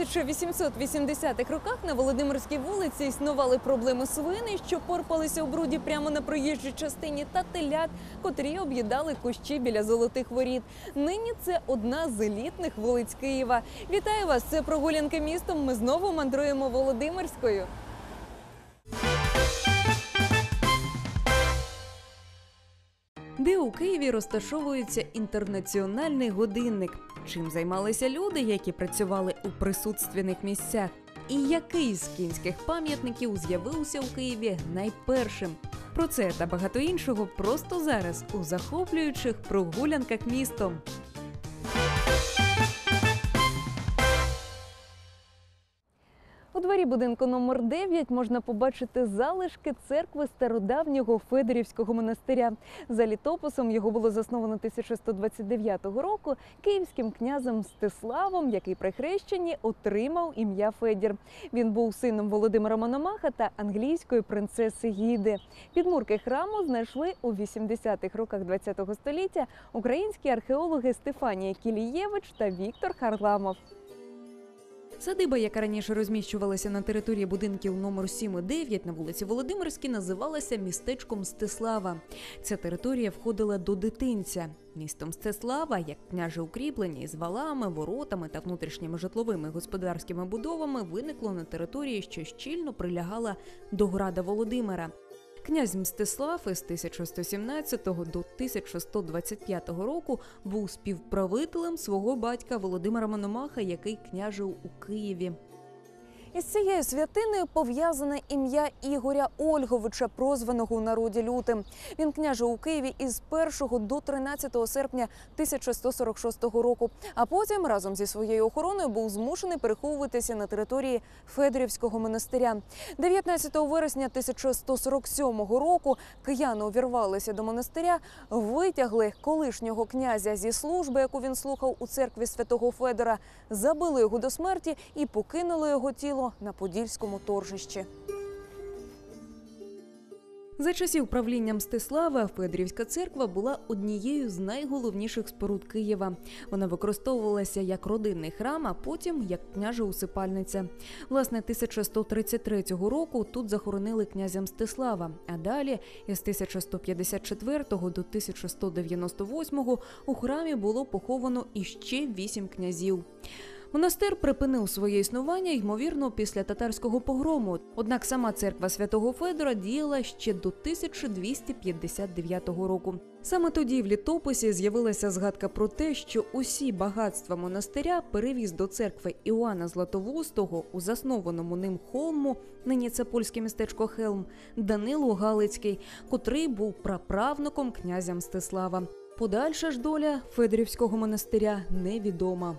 1880-х роках на Володимирській вулиці існували проблеми свини, що порпалися у бруді прямо на проїжджій частині, та телят, котрі об'їдали кущі біля золотих воріт. Нині це одна з елітних вулиць Києва. Вітаю вас! Це прогулянки містом. Ми знову мандруємо Володимирською. Де у Києві розташовується інтернаціональний годинник? Чим займалися люди, які працювали у присутственних місцях? І який з кінських пам'ятників з'явився у Києві найпершим? Про це та багато іншого просто зараз у захоплюючих прогулянках містом. Будинку номер 9 можна побачити залишки церкви стародавнього Федорівського монастиря. За літописом його було засновано 1129 року київським князем Мстиславом, який при хрещенні отримав ім'я Федір. Він був сином Володимира Мономаха та англійської принцеси Гіди. Підмурки храму знайшли у 80-х роках ХХ століття українські археологи Стефанія Кілієвич та Віктор Харламов. Садиба, яка раніше розміщувалася на території будинків номер 7 і 9 на вулиці Володимирській, називалася містечком Мстислава. Ця територія входила до дитинця. Місто Мстислава, як княже укріплення із валами, воротами та внутрішніми житловими господарськими будовами, виникло на території, що щільно прилягала до града Володимира. Князь Мстислав із 1117 до 1125 року був співправителем свого батька Володимира Мономаха, який княжив у Києві. Із цією святиною пов'язане ім'я Ігоря Ольговича, прозваного у народі лютим. Він княжив у Києві із 1 до 13 серпня 1146 року. А потім разом зі своєю охороною був змушений переховуватися на території Федорівського монастиря. 19 вересня 1147 року кияни увірвалися до монастиря, витягли колишнього князя зі служби, яку він слухав у церкві святого Федора, забили його до смерті і покинули його тіло на подільському торжищі. За часів правління Мстислава Федорівська церква була однією з найголовніших споруд Києва. Вона використовувалася як родинний храм, а потім як княжа усипальниця. Власне, 1133 року тут захоронили князя Мстислава. А далі, із 1154 до 1198 у храмі було поховано іще вісім князів. Монастир припинив своє існування, ймовірно, після татарського погрому. Однак сама церква святого Федора діяла ще до 1259 року. Саме тоді в літописі з'явилася згадка про те, що усі багатства монастиря перевіз до церкви Іоанна Златовустого у заснованому ним холму, нині це польське містечко Хелм, Данило Галицький, котрий був праправнуком князя Мстислава. Подальша ж доля Федорівського монастиря невідома.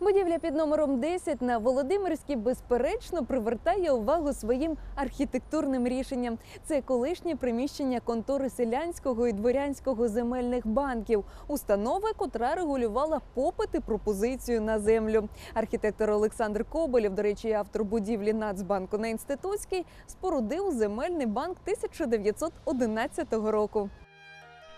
Будівля під номером 10 на Володимирській безперечно привертає увагу своїм архітектурним рішенням. Це колишнє приміщення контори селянського і дворянського земельних банків, установи, котра регулювала попит і пропозицію на землю. Архітектор Олександр Коболєв, до речі, автор будівлі Нацбанку на інститутській, спорудив земельний банк 1911 року.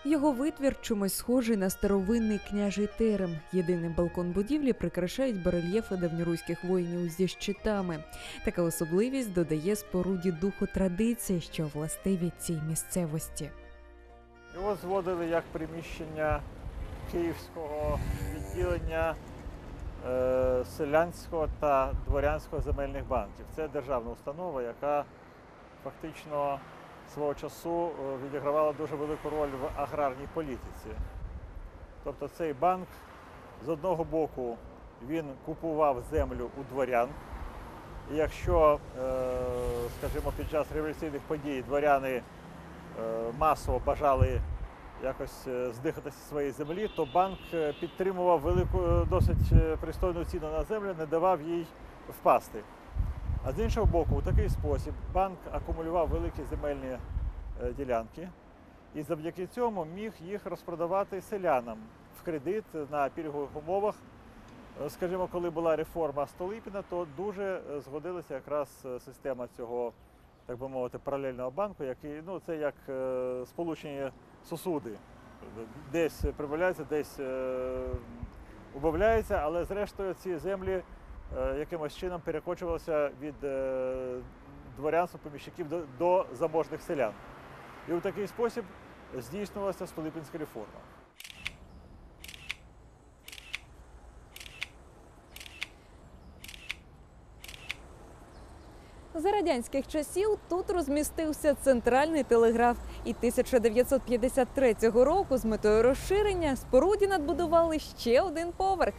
Його витвір чомусь схожий на старовинний княжий терем. Єдиний балкон будівлі прикрашають барельєфи давньоруських воїнів зі щитами. Така особливість додає споруді духу традиції, що властиві цій місцевості. Його зводили як приміщення київського відділення е, селянського та дворянського земельних банків. Це державна установа, яка фактично свого часу е, відігравала дуже велику роль в аграрній політиці. Тобто цей банк з одного боку він купував землю у дворян. І якщо, е, скажімо, під час революційних подій дворяни е, масово бажали якось здихатися своєї землі, то банк підтримував велику, досить пристойну ціну на землю, не давав їй впасти. А з іншого боку, у такий спосіб банк акумулював великі земельні е, ділянки і завдяки цьому міг їх розпродавати селянам в кредит на пільгових умовах. Е, Скажімо, коли була реформа Столипіна, то дуже е, згодилася якраз система цього, так би мовити, паралельного банку, який ну це як сполучені сосуди. Десь прибавляється, десь убавляється, але зрештою ці землі якимось чином перекочувалися від е, дворянства поміщиків до, до заможних селян. І у такий спосіб здійснювалася Столипінська реформа. За радянських часів тут розмістився центральний телеграф. І 1953 року з метою розширення споруді надбудували ще один поверх.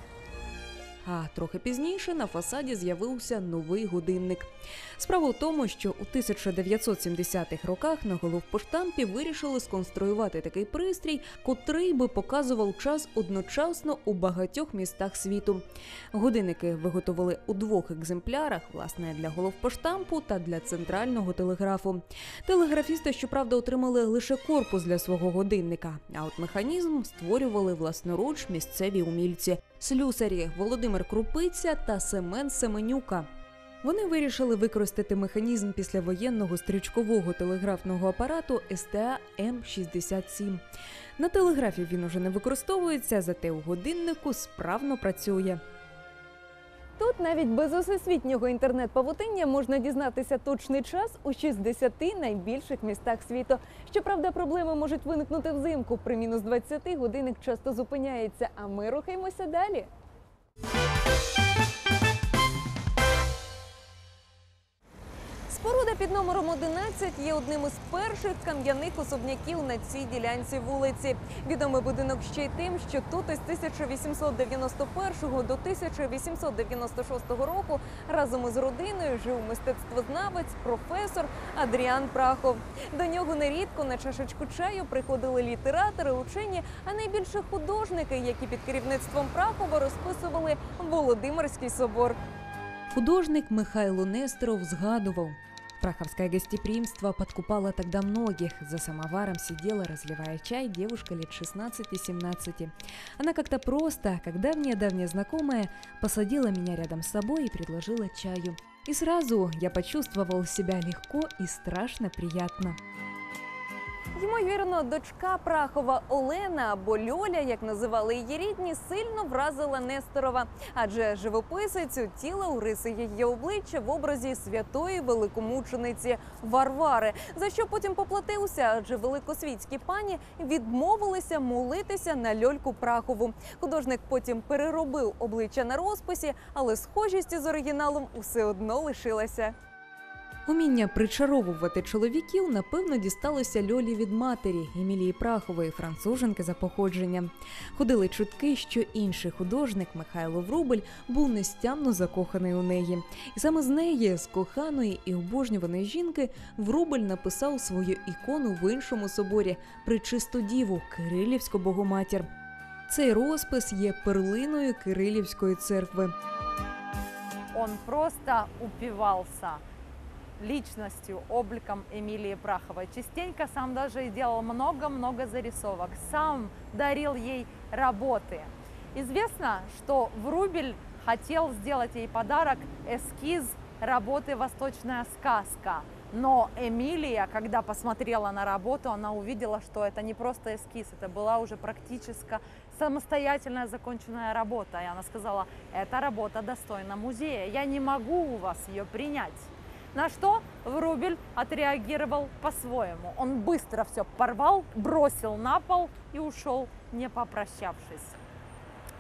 А трохи пізніше на фасаді з'явився новий годинник. Справа в тому, що у 1970-х роках на головпоштампі вирішили сконструювати такий пристрій, котрий би показував час одночасно у багатьох містах світу. Годинники виготовили у двох екземплярах, власне, для головпоштампу та для центрального телеграфу. Телеграфісти, щоправда, отримали лише корпус для свого годинника, а от механізм створювали власноруч місцеві умільці слюсарі Володимир Крупиця та Семен Семенюка. Вони вирішили використати механізм післявоєнного стрічкового телеграфного апарату СТА М67. На телеграфі він уже не використовується, зате у годиннику справно працює. Тут навіть без усесвітнього інтернет-павутиння можна дізнатися точний час у 60 найбільших містах світу. Щоправда, проблеми можуть виникнути взимку. При мінус 20 годинник часто зупиняється, а ми рухаємося далі. Споруда під номером 11 є одним із перших кам'яних особняків на цій ділянці вулиці. Відомий будинок ще й тим, що тут із 1891 до 1896 року разом із родиною жив мистецтвознавець, професор Адріан Прахов. До нього нерідко на чашечку чаю приходили літератори, учені, а найбільше художники, які під керівництвом Прахова розписували Володимирський собор. Художник Михайло Нестеров згадував. Праховское гостеприимство подкупало тогда многих. За самоваром сидела, разливая чай, девушка лет 16-17. Она как-то просто, как давняя-давняя знакомая, посадила меня рядом с собой и предложила чаю. И сразу я почувствовал себя легко и страшно приятно. Ймовірно, дочка Прахова Олена або Льоля, як називали її рідні, сильно вразила Несторова, адже живописець утіла у риси її обличчя в образі святої великомучениці Варвари, за що потім поплатився, адже великосвітські пані відмовилися молитися на льольку Прахову. Художник потім переробив обличчя на розписі, але схожість із оригіналом усе одно лишилася. Уміння причаровувати чоловіків напевно дісталося Льолі від матері Емілії Прахової, француженки за походженням. Ходили чутки, що інший художник Михайло Врубель був нестямно закоханий у неї. І саме з неї, з коханої і обожнюваної жінки, Врубель написав свою ікону в іншому соборі Пречисту Діву Кирилівську Богоматір. Цей розпис є перлиною Кирилівської церкви. Он просто упивался личностью, обликом Эмилии Праховой. Частенько сам даже и делал много-много зарисовок. Сам дарил ей работы. Известно, что Врубель хотел сделать ей подарок эскиз работы «Восточная сказка». Но Эмилия, когда посмотрела на работу, она увидела, что это не просто эскиз, это была уже практически самостоятельная законченная работа. И она сказала, эта работа достойна музея, я не могу у вас ее принять. На что Врубель отреагировал по-своему. Он быстро все порвал, бросил на пол и ушел, не попрощавшись.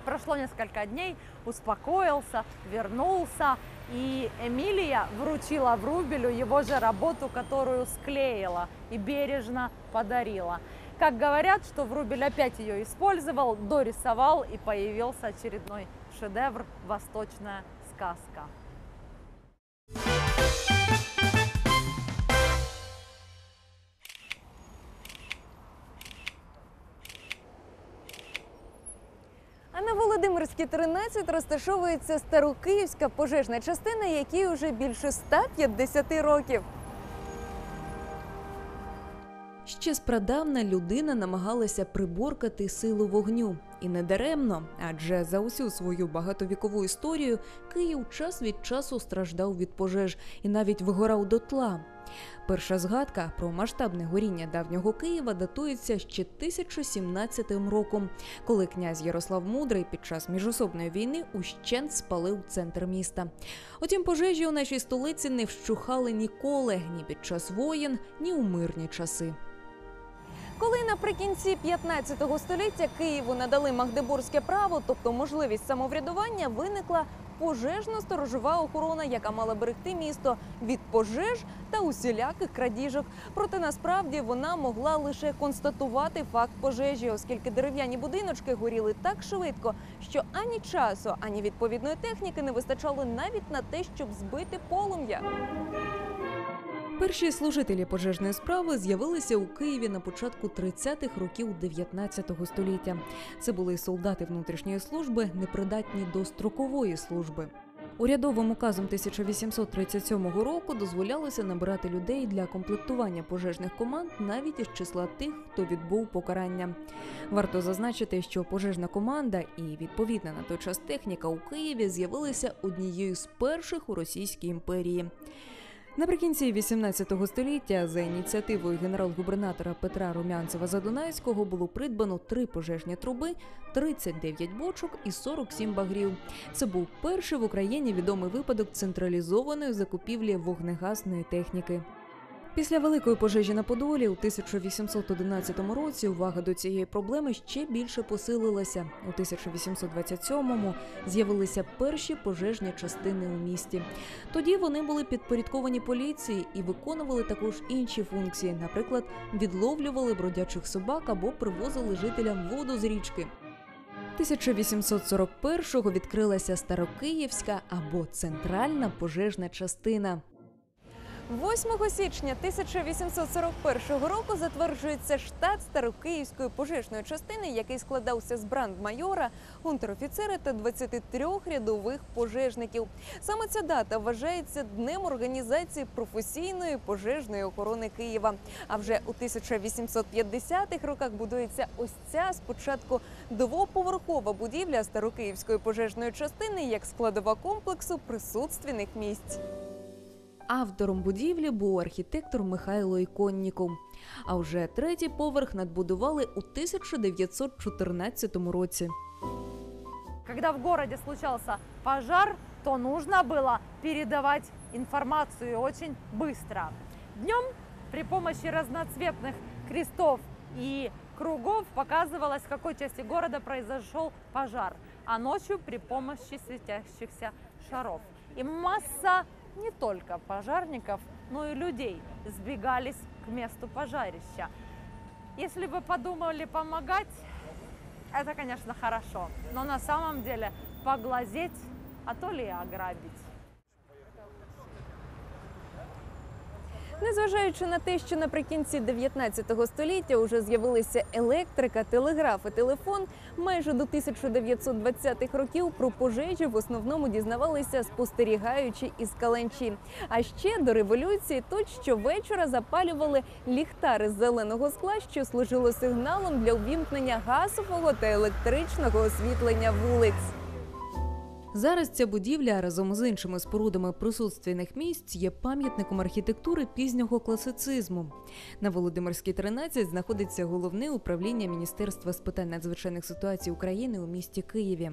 Прошло несколько дней, успокоился, вернулся, и Эмилия вручила Врубелю его же работу, которую склеила и бережно подарила. Как говорят, что Врубель опять ее использовал, дорисовал и появился очередной шедевр «Восточная сказка». Володимирській 13 розташовується старокиївська пожежна частина, якій уже більше 150 років. Ще спрадавна людина намагалася приборкати силу вогню. І не даремно, адже за усю свою багатовікову історію Київ час від часу страждав від пожеж і навіть вигорав дотла. Перша згадка про масштабне горіння давнього Києва датується ще 1017 роком, коли князь Ярослав Мудрий під час міжособної війни ущент спалив центр міста. Утім, пожежі у нашій столиці не вщухали ніколи ні під час воєн, ні у мирні часи. Коли наприкінці 15 століття Києву надали Магдебурзьке право, тобто можливість самоврядування, виникла пожежно-сторожова охорона, яка мала берегти місто від пожеж та усіляких крадіжок. Проте насправді вона могла лише констатувати факт пожежі, оскільки дерев'яні будиночки горіли так швидко, що ані часу, ані відповідної техніки не вистачало навіть на те, щоб збити полум'я. Перші служителі пожежної справи з'явилися у Києві на початку 30-х років 19 століття. Це були солдати внутрішньої служби, непридатні до строкової служби. Урядовим указом 1837 року дозволялося набирати людей для комплектування пожежних команд навіть із числа тих, хто відбув покарання. Варто зазначити, що пожежна команда і відповідна на той час техніка у Києві з'явилися однією з перших у Російській імперії. Наприкінці 18 століття за ініціативою генерал-губернатора Петра Румянцева Задунайського було придбано три пожежні труби, 39 бочок і 47 багрів. Це був перший в Україні відомий випадок централізованої закупівлі вогнегасної техніки. Після великої пожежі на Подолі у 1811 році увага до цієї проблеми ще більше посилилася. У 1827-му з'явилися перші пожежні частини у місті. Тоді вони були підпорядковані поліції і виконували також інші функції, наприклад, відловлювали бродячих собак або привозили жителям воду з річки. 1841-го відкрилася Старокиївська або центральна пожежна частина. 8 січня 1841 року затверджується штат Старокиївської пожежної частини, який складався з брандмайора, унтер-офіцера та 23 рядових пожежників. Саме ця дата вважається днем організації професійної пожежної охорони Києва. А вже у 1850-х роках будується ось ця спочатку двоповерхова будівля Старокиївської пожежної частини як складова комплексу присутственних місць. Автором будівлі був архітектор Михайло Іконніков. А вже третій поверх надбудували у 1914 році. Когда в городе случался пожар, то нужно было передавать информацию очень быстро. Днем при помощи разноцветных крестов и кругов показывалось, в какой части города произошел пожар, а ночью при помощи светящихся шаров. И масса не только пожарников, но и людей сбегались к месту пожарища. Если вы подумали помогать, это, конечно, хорошо. Но на самом деле поглазеть, а то ли и ограбить. Незважаючи на те, що наприкінці 19 століття вже з'явилися електрика, телеграф і телефон, майже до 1920-х років про пожежі в основному дізнавалися спостерігаючи із каленчі. А ще до революції тут щовечора запалювали ліхтари з зеленого скла, що служило сигналом для увімкнення газового та електричного освітлення вулиць. Зараз ця будівля разом з іншими спорудами присутственних місць є пам'ятником архітектури пізнього класицизму. На Володимирській 13 знаходиться головне управління Міністерства з питань надзвичайних ситуацій України у місті Києві.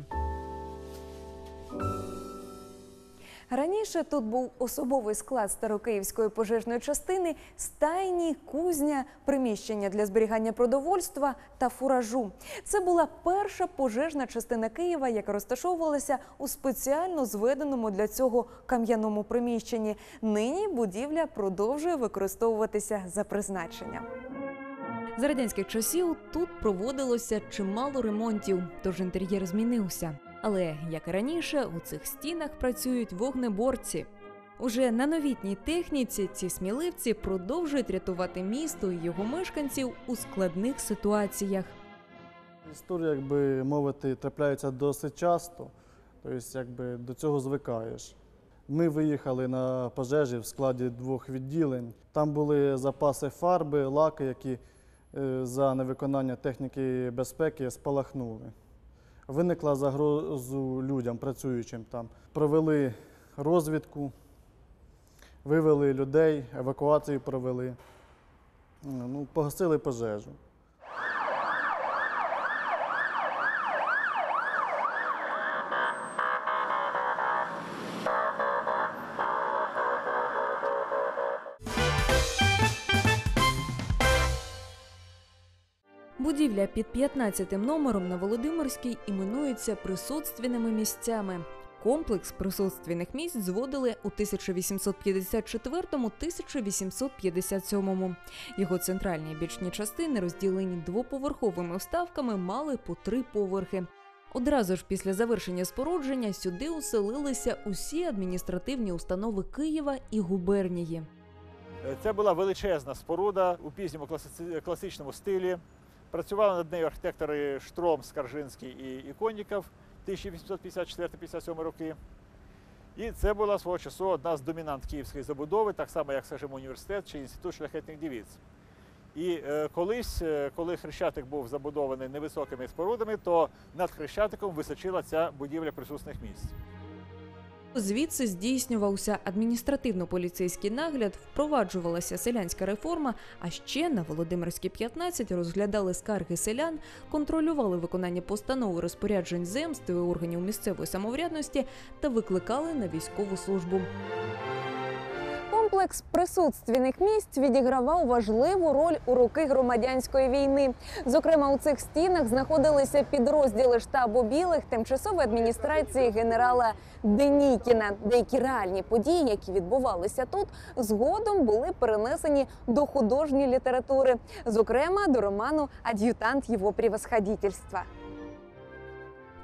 Раніше тут був особовий склад Старокиївської пожежної частини, стайні, кузня, приміщення для зберігання продовольства та фуражу. Це була перша пожежна частина Києва, яка розташовувалася у спеціально зведеному для цього кам'яному приміщенні. Нині будівля продовжує використовуватися за призначенням. За радянських часів тут проводилося чимало ремонтів, тож інтер'єр змінився. Але як і раніше, у цих стінах працюють вогнеборці. Уже на новітній техніці ці сміливці продовжують рятувати місто і його мешканців у складних ситуаціях. Історії, як би мовити, трапляються досить часто, тобто якби до цього звикаєш. Ми виїхали на пожежі в складі двох відділень. Там були запаси фарби, лаки, які е, за невиконання техніки безпеки спалахнули. Виникла загрозу людям, працюючим там. Провели розвідку, вивели людей, евакуацію провели, ну, погасили пожежу. Будівля під 15 номером на Володимирській іменується присутственними місцями. Комплекс присутственних місць зводили у 1854-1857. Його центральні і бічні частини, розділені двоповерховими вставками, мали по три поверхи. Одразу ж після завершення спорудження сюди уселилися усі адміністративні установи Києва і губернії. Це була величезна споруда у пізньому класичному стилі. Працювали над нею архітектори Штром, Скаржинський і Іконніков 1854-57 роки. І це була свого часу одна з домінант київської забудови, так само, як, скажімо, університет чи інститут шляхетних дівіць. І е, колись, е, коли Хрещатик був забудований невисокими спорудами, то над Хрещатиком височила ця будівля присутних місць. Звідси здійснювався адміністративно-поліцейський нагляд, впроваджувалася селянська реформа. А ще на Володимирській 15 розглядали скарги селян, контролювали виконання постанови розпоряджень земств і органів місцевої самоврядності та викликали на військову службу. Комплекс присутственних місць відігравав важливу роль у роки громадянської війни. Зокрема, у цих стінах знаходилися підрозділи штабу білих тимчасової адміністрації генерала Денікіна. Деякі реальні події, які відбувалися тут, згодом були перенесені до художньої літератури, зокрема до роману Ад'ютант його превосходительства.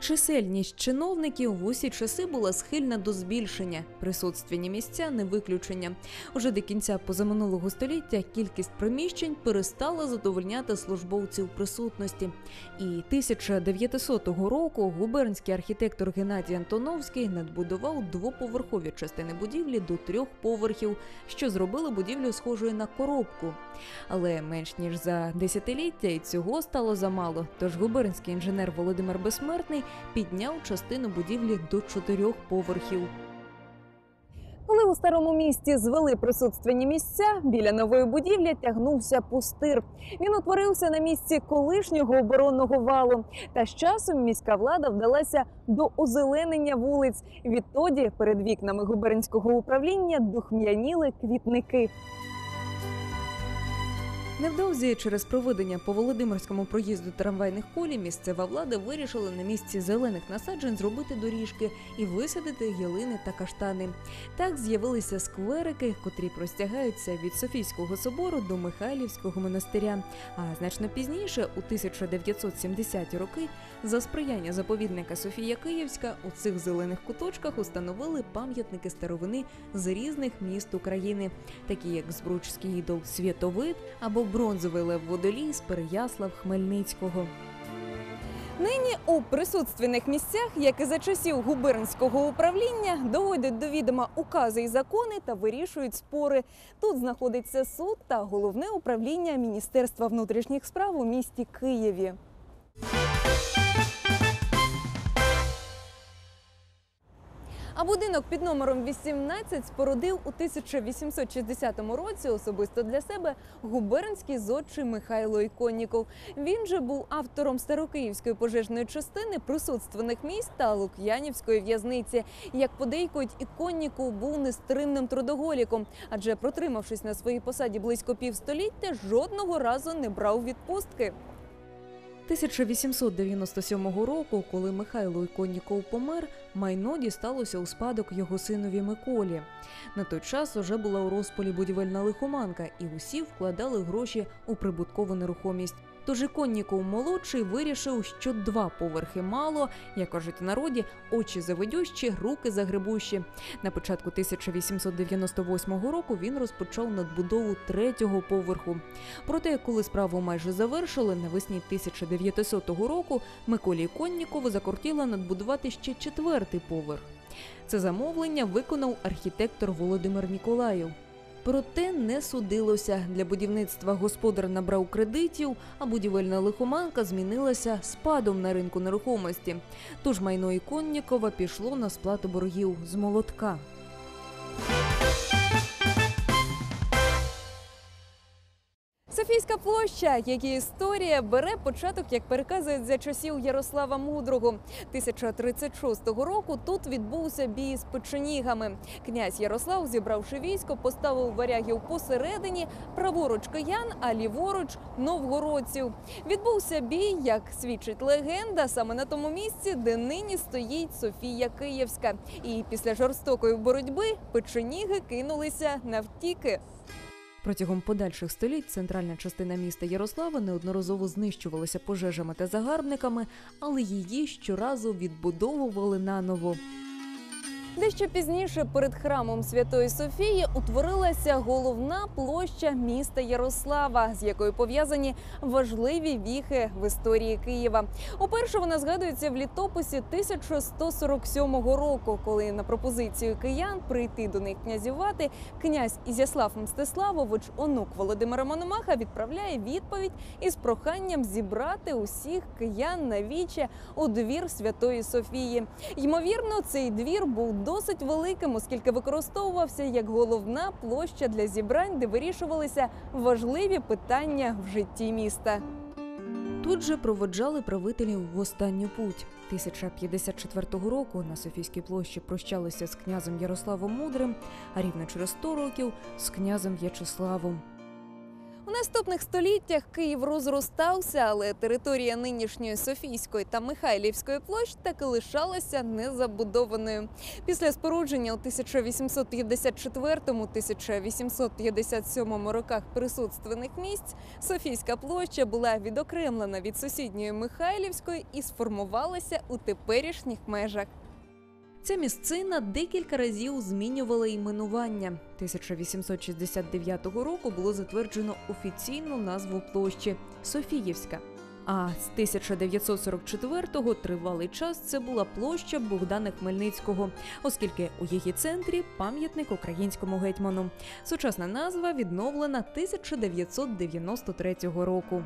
Чисельність чиновників в усі часи була схильна до збільшення. Присутственні місця не виключення. Уже до кінця позаминулого століття кількість приміщень перестала задовольняти службовців присутності. І 1900 року губернський архітектор Геннадій Антоновський надбудував двоповерхові частини будівлі до трьох поверхів, що зробило будівлю схожою на коробку. Але менш ніж за десятиліття і цього стало замало. Тож губернський інженер Володимир Безсмертний підняв частину будівлі до чотирьох поверхів. Коли у старому місті звели присутственні місця, біля нової будівлі тягнувся пустир. Він утворився на місці колишнього оборонного валу. Та з часом міська влада вдалася до озеленення вулиць. Відтоді перед вікнами губернського управління духм'яніли квітники. Невдовзі через проведення по Володимирському проїзду трамвайних колій місцева влада вирішила на місці зелених насаджень зробити доріжки і висадити ялини та каштани. Так з'явилися скверики, котрі простягаються від Софійського собору до Михайлівського монастиря. А значно пізніше, у 1970-ті роки, за сприяння заповідника Софія Київська у цих зелених куточках установили пам'ятники старовини з різних міст України, такі як Збручський ідол Святовид або бронзовий лев водолій з Переяслав Хмельницького. Нині у присутственних місцях, як і за часів губернського управління, доводять до відома укази і закони та вирішують спори. Тут знаходиться суд та головне управління Міністерства внутрішніх справ у місті Києві. А будинок під номером 18 спорудив у 1860 році особисто для себе губернський зодчий Михайло Іконніков. Він же був автором старокиївської пожежної частини, присутственних місць та Лук'янівської в'язниці. Як подейкують, Іконніков був нестримним трудоголіком, адже протримавшись на своїй посаді близько півстоліття, жодного разу не брав відпустки. 1897 року, коли Михайло Іконніков помер, майно дісталося у спадок його синові Миколі. На той час уже була у розпалі будівельна лихоманка, і усі вкладали гроші у прибуткову нерухомість. Тож Іконніков молодший вирішив, що два поверхи мало, як кажуть у народі, очі завидющі, руки загребущі. На початку 1898 року він розпочав надбудову третього поверху. Проте, коли справу майже завершили, навесні 1900 року Миколі Коннікову закортіло надбудувати ще четвертий поверх. Це замовлення виконав архітектор Володимир Ніколаєв. Проте не судилося. Для будівництва господар набрав кредитів, а будівельна лихоманка змінилася спадом на ринку нерухомості. Тож майно Іконнікова пішло на сплату боргів з молотка. Софійська площа, і історія, бере початок, як переказують за часів Ярослава Мудрого. 1036 року тут відбувся бій з печенігами. Князь Ярослав, зібравши військо, поставив варягів посередині, праворуч киян, а ліворуч новгородців. Відбувся бій, як свідчить легенда, саме на тому місці, де нині стоїть Софія Київська. І після жорстокої боротьби печеніги кинулися навтіки. Протягом подальших століть центральна частина міста Ярослава неодноразово знищувалася пожежами та загарбниками, але її щоразу відбудовували наново. Дещо пізніше перед храмом Святої Софії утворилася головна площа міста Ярослава, з якою пов'язані важливі віхи в історії Києва. Уперше вона згадується в літописі 1147 року, коли на пропозицію киян прийти до них князювати, князь Ізяслав Мстиславович, онук Володимира Мономаха, відправляє відповідь із проханням зібрати усіх киян на віче у двір Святої Софії. Ймовірно, цей двір був досить великим, оскільки використовувався як головна площа для зібрань, де вирішувалися важливі питання в житті міста. Тут же проводжали правителів в останню путь. 1054 року на Софійській площі прощалися з князем Ярославом Мудрим, а рівно через 100 років з князем В'ячеславом. Наступних століттях Київ розростався, але територія нинішньої Софійської та Михайлівської площ так і лишалася незабудованою. Після спорудження у 1854-1857 роках присутственних місць Софійська площа була відокремлена від сусідньої Михайлівської і сформувалася у теперішніх межах. Ця місцина декілька разів змінювала іменування. 1869 року було затверджено офіційну назву площі Софіївська. А з 1944-го тривалий час це була площа Богдана Хмельницького, оскільки у її центрі пам'ятник українському гетьману. Сучасна назва відновлена 1993 року.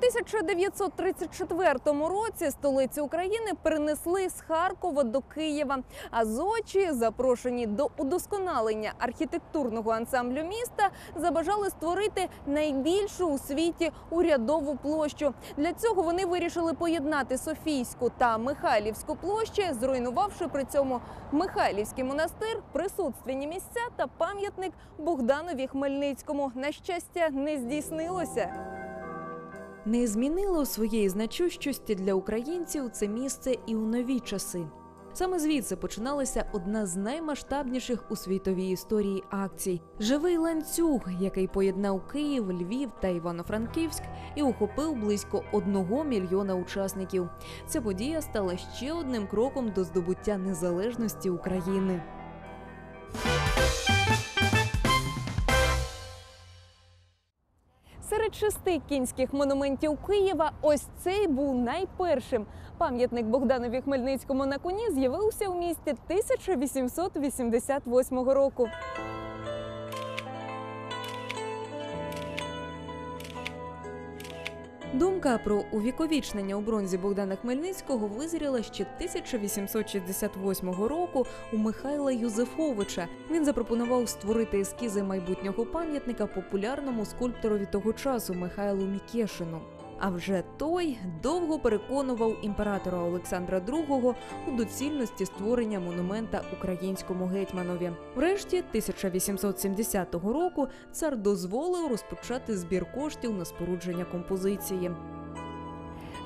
У 1934 році столицю України перенесли з Харкова до Києва. А зочі, запрошені до удосконалення архітектурного ансамблю міста, забажали створити найбільшу у світі урядову площу. Для цього вони вирішили поєднати Софійську та Михайлівську площі, зруйнувавши при цьому Михайлівський монастир, присутственні місця та пам'ятник Богданові Хмельницькому. На щастя, не здійснилося. Не змінило своєї значущості для українців це місце і у нові часи. Саме звідси починалася одна з наймасштабніших у світовій історії акцій живий ланцюг, який поєднав Київ, Львів та Івано-Франківськ і охопив близько одного мільйона учасників. Ця подія стала ще одним кроком до здобуття незалежності України. Шести кінських монументів Києва ось цей був найпершим. Пам'ятник Богданові Хмельницькому на коні з'явився у місті 1888 року. Думка про увіковічнення у бронзі Богдана Хмельницького визріла ще 1868 року у Михайла Юзефовича. Він запропонував створити ескізи майбутнього пам'ятника популярному скульпторові того часу Михайлу Мікешину. А вже той довго переконував імператора Олександра II у доцільності створення монумента українському гетьманові. Врешті 1870 року цар дозволив розпочати збір коштів на спорудження композиції.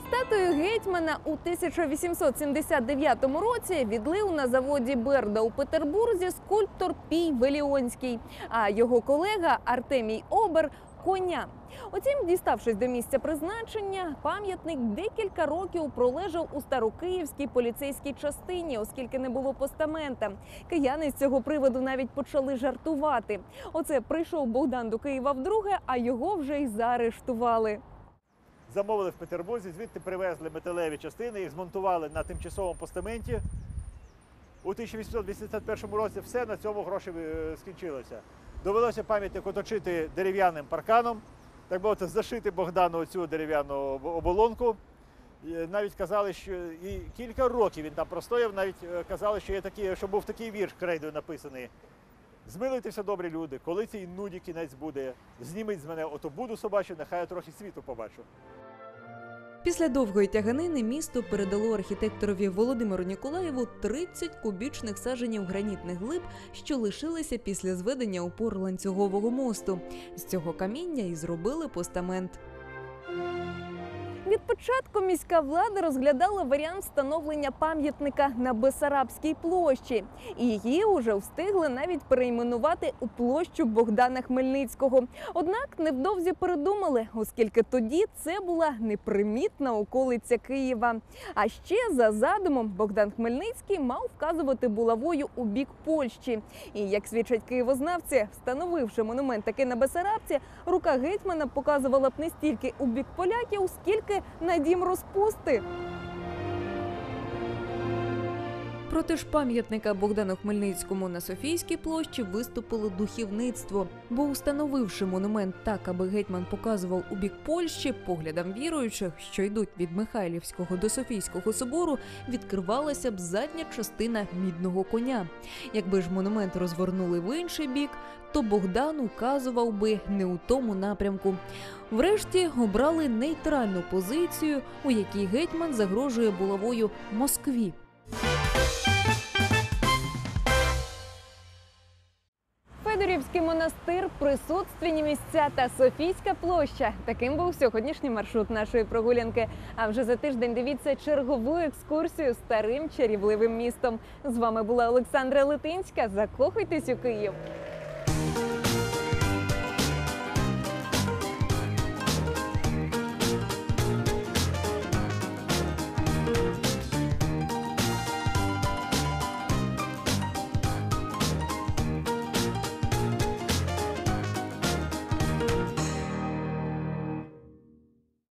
Статую гетьмана у 1879 році відлив на заводі Берда у Петербурзі скульптор Пій Веліонський, а його колега Артемій Обер коня. Утім, діставшись до місця призначення, пам'ятник декілька років пролежав у старокиївській поліцейській частині, оскільки не було постамента. Кияни з цього приводу навіть почали жартувати. Оце прийшов Богдан до Києва вдруге, а його вже й заарештували. Замовили в Петербурзі, звідти привезли металеві частини, їх змонтували на тимчасовому постаменті. у 1881 році все на цьому гроші е, скінчилося. Довелося пам'ятник оточити дерев'яним парканом, так би мовити, зашити Богдану цю дерев'яну оболонку. Навіть казали, що і кілька років він там простояв, навіть е, казали, що є такі, що був такий вірш крейдою написаний. Змилуйтеся, добрі люди, коли цій нуді кінець буде, зніміть з мене ото буду собачу, нехай я трохи світу побачу. Після довгої тяганини місто передало архітекторові Володимиру Ніколаєву 30 кубічних саженів гранітних глиб, що лишилися після зведення опор ланцюгового мосту. З цього каміння і зробили постамент. Від початку міська влада розглядала варіант встановлення пам'ятника на Бесарабській площі. І її уже встигли навіть перейменувати у площу Богдана Хмельницького. Однак невдовзі передумали, оскільки тоді це була непримітна околиця Києва. А ще за задумом Богдан Хмельницький мав вказувати булавою у бік Польщі. І як свідчать києвознавці, встановивши монумент таки на Бесарабці, рука гетьмана показувала б не стільки у бік поляків, скільки на дім розпусти. Проти ж пам'ятника Богдану Хмельницькому на Софійській площі виступило духівництво, бо установивши монумент так, аби гетьман показував у бік Польщі, поглядам віруючих, що йдуть від Михайлівського до Софійського собору, відкривалася б задня частина мідного коня. Якби ж монумент розвернули в інший бік, то Богдан указував би не у тому напрямку. Врешті обрали нейтральну позицію, у якій гетьман загрожує булавою Москві. Федорівський монастир, присутственні місця та Софійська площа. Таким був сьогоднішній маршрут нашої прогулянки. А вже за тиждень дивіться чергову екскурсію старим чарівливим містом. З вами була Олександра Литинська. Закохуйтесь у Київ.